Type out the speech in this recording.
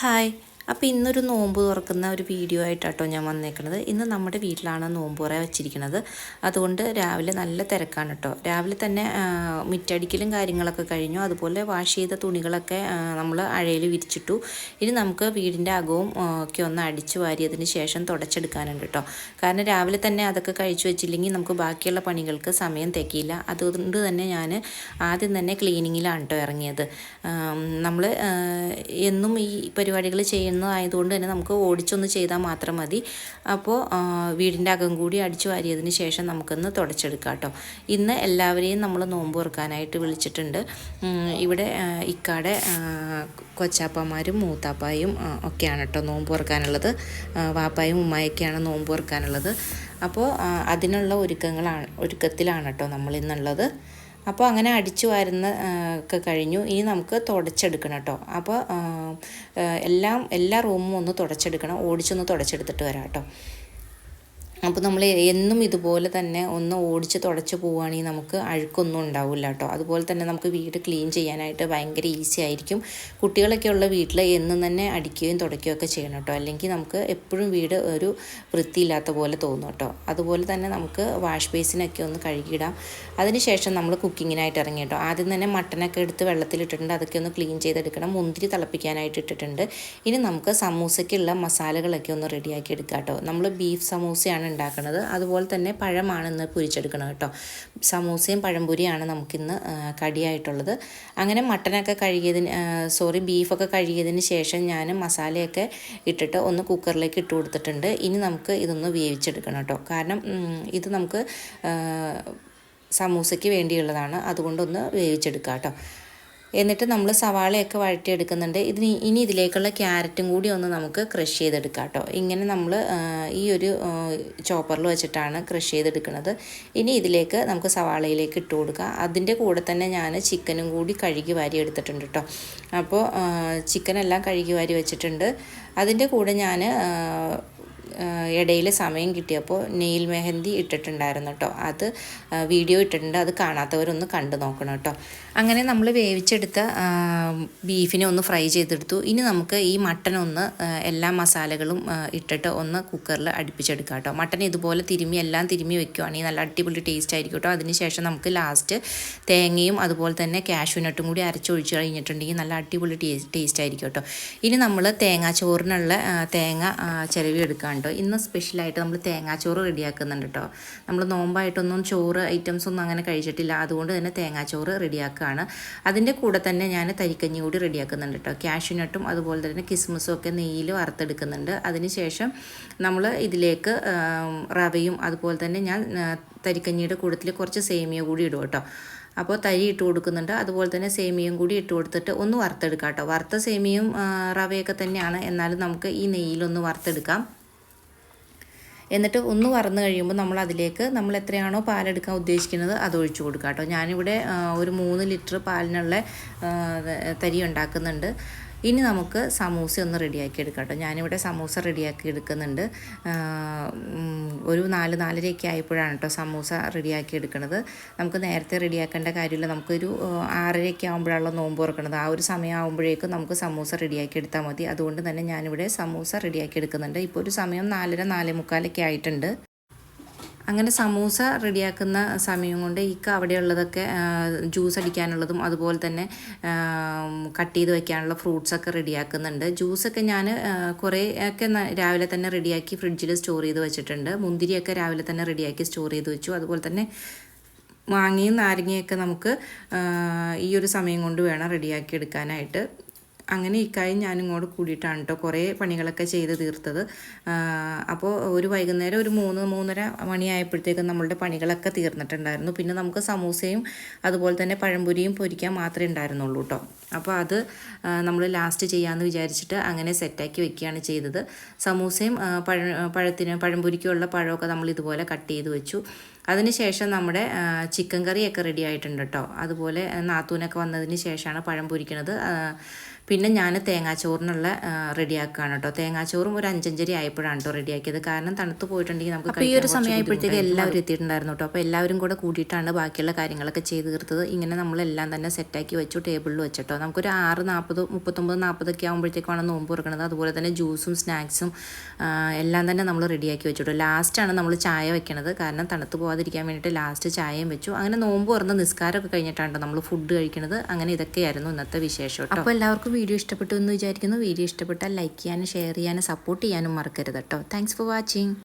是 അപ്പോൾ ഇന്നൊരു നോമ്പ് തുറക്കുന്ന ഒരു വീഡിയോ ആയിട്ടാട്ടോ ഞാൻ വന്നേക്കുന്നത് ഇന്ന് നമ്മുടെ വീട്ടിലാണ് നോമ്പ് തുറ വെച്ചിരിക്കുന്നത് അതുകൊണ്ട് രാവിലെ നല്ല തിരക്കാണ് കേട്ടോ രാവിലെ തന്നെ മിറ്റടിക്കലും കാര്യങ്ങളൊക്കെ കഴിഞ്ഞു. അതുപോലെ വാഷ് ചെയ്ത തുണികളൊക്കെ നമ്മൾ അഴയിൽ വിരിച്ചിട്ടു. ഇനി നമുക്ക് വീടിന്റെ അകവും ഒക്കെ ഒന്ന് അടിച്ചു വാരിയതിന് ശേഷം തുടച്ചെടുക്കാനുണ്ട് കേട്ടോ കാരണം രാവിലെ തന്നെ അതൊക്കെ കഴിച്ചു വെച്ചില്ലെങ്കിൽ നമുക്ക് ബാക്കിയുള്ള പണികൾക്ക് സമയം തികയില്ല. അതുകൊണ്ട് തന്നെ ഞാൻ ആദ്യം തന്നെ ക്ലീനിങ്ങിലാണ് കേട്ടോ ഇറങ്ങിയത്. നമ്മൾ എന്നും ഈ പരിപാടികൾ ചെയ്യുന്നതായതുകൊണ്ട് തന്നെ നമുക്ക് ഓടിച്ചൊന്ന് ചെയ്താൽ മാത്രം മതി. അപ്പോൾ വീടിന്റെ അകം കൂടി അടിച്ചു വാരിയതിന് ശേഷം നമുക്കൊന്ന് തുടച്ചെടുക്കാം കേട്ടോ. ഇന്ന് എല്ലാവരെയും നമ്മൾ നോമ്പ് തുറക്കാനായിട്ട് വിളിച്ചിട്ടുണ്ട്. ഇവിടെ ഇക്കാടെ കൊച്ചാപ്പമാരും മൂത്താപ്പായും ഒക്കെയാണ് കേട്ടോ നോമ്പ് തുറക്കാനുള്ളത്. ആ, വാപ്പായും ഉമ്മായൊക്കെയാണ് നോമ്പ് തുറക്കാനുള്ളത്. അപ്പോൾ അതിനുള്ള ഒരുക്കങ്ങളാണ് ഒരുക്കത്തിലാണ് കേട്ടോ നമ്മൾ ഇന്നുള്ളത്. അപ്പോൾ അങ്ങനെ അടിച്ചു വാരുന്ന ഒക്കെ കഴിഞ്ഞു. ഇനി നമുക്ക് തുടച്ചെടുക്കണം കേട്ടോ. അപ്പോൾ എല്ലാം എല്ലാ റൂമും ഒന്ന് തുടച്ചെടുക്കണം. ഓടിച്ചൊന്ന് തുടച്ചെടുത്തിട്ട് വരാം കേട്ടോ. അപ്പോൾ നമ്മൾ എന്നും ഇതുപോലെ തന്നെ ഒന്ന് ഓടിച്ച് തുടച്ച് പോവുകയാണെങ്കിൽ നമുക്ക് അഴുക്കൊന്നും ഉണ്ടാവില്ല കേട്ടോ. അതുപോലെ തന്നെ നമുക്ക് വീട് ക്ലീൻ ചെയ്യാനായിട്ട് ഭയങ്കര ഈസി ആയിരിക്കും. കുട്ടികളൊക്കെ ഉള്ള വീട്ടിൽ എന്നും തന്നെ അടിക്കുകയും തുടയ്ക്കുകയും ഒക്കെ ചെയ്യണം കേട്ടോ. അല്ലെങ്കിൽ നമുക്ക് എപ്പോഴും വീട് ഒരു വൃത്തിയില്ലാത്ത പോലെ തോന്നും കേട്ടോ. അതുപോലെ തന്നെ നമുക്ക് വാഷ് ബേസിനൊക്കെ ഒന്ന് കഴുകിയിടാം. അതിനുശേഷം നമ്മൾ കുക്കിങ്ങിനായിട്ട് ഇറങ്ങി കേട്ടോ. ആദ്യം തന്നെ മട്ടനൊക്കെ എടുത്ത് വെള്ളത്തിലിട്ടിട്ടുണ്ട്. അതൊക്കെ ഒന്ന് ക്ലീൻ ചെയ്തെടുക്കണം. മുന്തിരി തിളപ്പിക്കാനായിട്ട് ഇട്ടിട്ടുണ്ട്. ഇനി നമുക്ക് സമൂസയ്ക്കുള്ള മസാലകളൊക്കെ ഒന്ന് റെഡിയാക്കി എടുക്കാം കേട്ടോ. നമ്മൾ ബീഫ് സമൂസയാണ് ഉണ്ടാക്കുന്നത് അതുപോലെ തന്നെ പഴമാണ് ഇന്ന് പൊരിച്ചെടുക്കണം കേട്ടോ. സമൂസയും പഴംപൊരിയാണ് നമുക്കിന്ന് കടിയായിട്ടുള്ളത്. അങ്ങനെ മട്ടനൊക്കെ കഴുകിയതിന് സോറി ബീഫൊക്കെ കഴുകിയതിന് ശേഷം ഞാൻ മസാലയൊക്കെ ഇട്ടിട്ട് ഒന്ന് കുക്കറിലേക്ക് ഇട്ട് കൊടുത്തിട്ടുണ്ട്. ഇനി നമുക്ക് ഇതൊന്ന് വേവിച്ചെടുക്കണം കേട്ടോ. കാരണം ഇത് നമുക്ക് സമൂസയ്ക്ക് വേണ്ടിയുള്ളതാണ്. അതുകൊണ്ടൊന്ന് വേവിച്ചെടുക്കാം കേട്ടോ. എന്നിട്ട് നമ്മൾ സവാളയൊക്കെ വഴറ്റിയെടുക്കുന്നുണ്ട്. ഇതിന് ഇനി ഇതിലേക്കുള്ള ക്യാരറ്റും കൂടി ഒന്ന് നമുക്ക് ക്രഷ് ചെയ്തെടുക്കാം കേട്ടോ. ഇങ്ങനെ നമ്മൾ ഈ ഒരു ചോപ്പറിൽ വെച്ചിട്ടാണ് ക്രഷ് ചെയ്തെടുക്കുന്നത്. ഇനി ഇതിലേക്ക് നമുക്ക് സവാളയിലേക്ക് ഇട്ട് കൊടുക്കുക അതിന്റെ കൂടെ തന്നെ ഞാൻ ചിക്കനും കൂടി കഴുകി വാരി എടുത്തിട്ടുണ്ട് കേട്ടോ. അപ്പോൾ ചിക്കനെല്ലാം കഴുകി വാരി വെച്ചിട്ടുണ്ട്. അതിന്റെ കൂടെ ഞാൻ ഇടയിൽ സമയം കിട്ടിയപ്പോൾ നെയിൽ മെഹന്തി ഇട്ടിട്ടുണ്ടായിരുന്നു കേട്ടോ. അത് വീഡിയോ ഇട്ടിട്ടുണ്ട്. അത് കാണാത്തവരൊന്ന് കണ്ടു നോക്കണം കേട്ടോ. അങ്ങനെ നമ്മൾ വേവിച്ചെടുത്ത ബീഫിനെ ഒന്ന് ഫ്രൈ ചെയ്തെടുത്തു. ഇനി നമുക്ക് ഈ മട്ടൻ ഒന്ന് എല്ലാ മസാലകളും ഇട്ടിട്ട് ഒന്ന് കുക്കറിൽ അടുപ്പിച്ചെടുക്കാം കേട്ടോ. മട്ടൻ ഇതുപോലെ തിരുമ്മി എല്ലാം തിരുമ്മി വെക്കുവാണെങ്കിൽ നല്ല അടിപൊളി ടേസ്റ്റ് ആയിരിക്കും കേട്ടോ. അതിനുശേഷം നമുക്ക് ലാസ്റ്റ് തേങ്ങയും അതുപോലെ തന്നെ കാഷ്യൂനട്ടും കൂടി അരച്ചൊഴിച്ച് കഴിഞ്ഞിട്ടുണ്ടെങ്കിൽ നല്ല അടിപൊളി ടേസ്റ്റ് ആയിരിക്കും കേട്ടോ. ഇനി നമ്മൾ തേങ്ങാച്ചോറിനുള്ള തേങ്ങ ചിരവി എടുക്കാം കേട്ടോ ഇന്ന് സ്പെഷ്യലായിട്ട് നമ്മൾ തേങ്ങാച്ചോറ് റെഡിയാക്കുന്നുണ്ട് കേട്ടോ നമ്മൾ നോമ്പായിട്ടൊന്നും ചോറ് ഐറ്റംസ് ഒന്നും അങ്ങനെ കഴിച്ചിട്ടില്ല. അതുകൊണ്ട് തന്നെ തേങ്ങാച്ചോറ് റെഡിയാക്കുകയാണ് അതിന്റെ കൂടെ തന്നെ ഞാൻ തരിക്കഞ്ഞി കൂടി റെഡിയാക്കുന്നുണ്ട് കേട്ടോ ക്യാഷ്യൂനട്ടും അതുപോലെ തന്നെ കിസ്മസും ഒക്കെ നെയ്യിൽ വറുത്തെടുക്കുന്നുണ്ട്. അതിനുശേഷം നമ്മൾ ഇതിലേക്ക് റവയും അതുപോലെ തന്നെ ഞാൻ തരിക്കഞ്ഞിയുടെ കൂടത്തിൽ കുറച്ച് സേമിയ കൂടി ഇടും കേട്ടോ. അപ്പോൾ തരി ഇട്ട് കൊടുക്കുന്നുണ്ട്. അതുപോലെ തന്നെ സേമിയയും കൂടി ഇട്ട് കൊടുത്തിട്ട് ഒന്ന് വറുത്തെടുക്കാം കേട്ടോ വറുത്ത സേമിയയും റവയൊക്കെ തന്നെയാണ്. എന്നാലും നമുക്ക് ഈ നെയ്യിലൊന്ന് വറുത്തെടുക്കാം. എന്നിട്ട് ഒന്ന് വറന്ന് കഴിയുമ്പോൾ നമ്മൾ അതിലേക്ക് നമ്മൾ എത്രയാണോ പാലെടുക്കാൻ ഉദ്ദേശിക്കുന്നത് അത് ഒഴിച്ചു കൊടുക്കാം കേട്ടോ ഞാനിവിടെ ഒരു മൂന്ന് ലിറ്റർ പാലിനുള്ള തരി ഉണ്ടാക്കുന്നുണ്ട് ഇനി നമുക്ക് സമൂസ ഒന്ന് റെഡിയാക്കി എടുക്കാം കേട്ടോ. ഞാനിവിടെ സമൂസ റെഡിയാക്കി എടുക്കുന്നുണ്ട്. ഒരു നാല് നാലരയൊക്കെ ആയപ്പോഴാണ് കേട്ടോ സമൂസ റെഡിയാക്കി എടുക്കുന്നത് നമുക്ക് നേരത്തെ റെഡിയാക്കേണ്ട കാര്യമില്ല. നമുക്കൊരു ആറരയൊക്കെ ആകുമ്പോഴാണല്ലോ നോമ്പ് തുറക്കുന്നത് ആ ഒരു സമയം ആകുമ്പോഴേക്കും നമുക്ക് സമൂസ റെഡിയാക്കി എടുത്താൽ മതി. അതുകൊണ്ട് തന്നെ ഞാനിവിടെ സമൂസ റെഡിയാക്കി എടുക്കുന്നുണ്ട്. ഇപ്പോൾ ഒരു സമയം നാലര നാലേ മുക്കാലൊക്കെ ആയിട്ടുണ്ട്. അങ്ങനെ സമൂസ റെഡിയാക്കുന്ന സമയം കൊണ്ട് ഇക്ക അവിടെയുള്ളതൊക്കെ ജ്യൂസ് അടിക്കാനുള്ളതും അതുപോലെ തന്നെ കട്ട് ചെയ്ത് വെക്കാനുള്ള ഫ്രൂട്ട്സൊക്കെ റെഡിയാക്കുന്നുണ്ട്. ജ്യൂസൊക്കെ ഞാൻ കുറേ ഒക്കെ രാവിലെ തന്നെ റെഡിയാക്കി ഫ്രിഡ്ജിൽ സ്റ്റോർ ചെയ്ത് വെച്ചിട്ടുണ്ട്. മുന്തിരിയൊക്കെ രാവിലെ തന്നെ റെഡിയാക്കി സ്റ്റോർ ചെയ്ത് വെച്ചു. അതുപോലെ തന്നെ മാങ്ങയും നാരങ്ങയൊക്കെ നമുക്ക് ഈ ഒരു സമയം കൊണ്ട് വേണം റെഡിയാക്കി എടുക്കാനായിട്ട്. അങ്ങനെ ഇക്കായും ഞാനും കൂടെ കൂടിയിട്ടാണ് കേട്ടോ കുറേ പണികളൊക്കെ ചെയ്ത് തീർത്തത്. അപ്പോൾ ഒരു വൈകുന്നേരം ഒരു മൂന്ന് മൂന്നര മണിയായപ്പോഴത്തേക്കും നമ്മളുടെ പണികളൊക്കെ തീർന്നിട്ടുണ്ടായിരുന്നു. പിന്നെ നമുക്ക് സമൂസയും അതുപോലെ തന്നെ പഴംപൊരിയും പൊരിക്കാൻ മാത്രമേ ഉണ്ടായിരുന്നുള്ളൂ കേട്ടോ അപ്പോൾ അത് നമ്മൾ ലാസ്റ്റ് ചെയ്യാമെന്ന് വിചാരിച്ചിട്ട് അങ്ങനെ സെറ്റാക്കി വെക്കുകയാണ് ചെയ്തത്. സമൂസയും പഴ പഴത്തിന് പഴംപൊരിക്കുള്ള പഴമൊക്കെ നമ്മൾ ഇതുപോലെ കട്ട് ചെയ്ത് വെച്ചു. അതിനുശേഷം നമ്മുടെ ചിക്കൻ കറിയൊക്കെ റെഡി ആയിട്ടുണ്ട് കേട്ടോ അതുപോലെ നാത്തൂനൊക്കെ വന്നതിന് ശേഷമാണ് പഴം പൊരിക്കണത് പിന്നെ ഞാൻ തേങ്ങാച്ചോറിനുള്ള റെഡിയാക്കുകയാണ് കേട്ടോ തേങ്ങാച്ചോറും ഒരു അഞ്ചഞ്ചരി ആയപ്പോഴാണ് കേട്ടോ റെഡിയാക്കിയത് കാരണം തണുത്ത് പോയിട്ടുണ്ടെങ്കിൽ നമുക്ക് അപ്പോൾ ഈ ഒരു സമയമായപ്പോഴത്തേക്ക് എല്ലാവരും എത്തിയിട്ടുണ്ടായിരുന്നു കേട്ടോ അപ്പോൾ എല്ലാവരും കൂടെ കൂടിയിട്ടാണ് ബാക്കിയുള്ള കാര്യങ്ങളൊക്കെ ചെയ്ത് തീർത്തത്. ഇങ്ങനെ നമ്മളെല്ലാം തന്നെ സെറ്റാക്കി വെച്ചു ടേബിളിൽ വെച്ചിട്ടോ നമുക്കൊരു ആറ് നാൽപ്പത് മുപ്പത്തൊമ്പത് നാൽപ്പതൊക്കെ ആകുമ്പോഴത്തേക്കാണ് നോമ്പ് തുറക്കുന്നത്. അതുപോലെ തന്നെ ജ്യൂസും സ്നാക്സും എല്ലാം തന്നെ നമ്മൾ റെഡിയാക്കി വെച്ചിട്ടോ ലാസ്റ്റാണ് നമ്മൾ ചായ വെക്കണത്. കാരണം തണുത്ത് പോകാതിരിക്കാൻ വേണ്ടിയിട്ട് ലാസ്റ്റ് ചായയും വെച്ചു. അങ്ങനെ നോമ്പ് തുറന്ന് നിസ്കാരമൊക്കെ കഴിഞ്ഞിട്ടാണ് നമ്മൾ ഫുഡ് കഴിക്കുന്നത് അങ്ങനെ ഇതൊക്കെയായിരുന്നു ഇന്നത്തെ വിശേഷം അപ്പോൾ എല്ലാവർക്കും വീഡിയോ ഇഷ്ടപ്പെട്ടു എന്ന് വിചാരിക്കുന്നു. വീഡിയോ ഇഷ്ടപ്പെട്ടാൽ ലൈക്ക് ചെയ്യാനും ഷെയർ ചെയ്യാനും സപ്പോർട്ട് ചെയ്യാനും മറക്കരുത് കേട്ടോ താങ്ക്സ് ഫോർ വാച്ചിങ്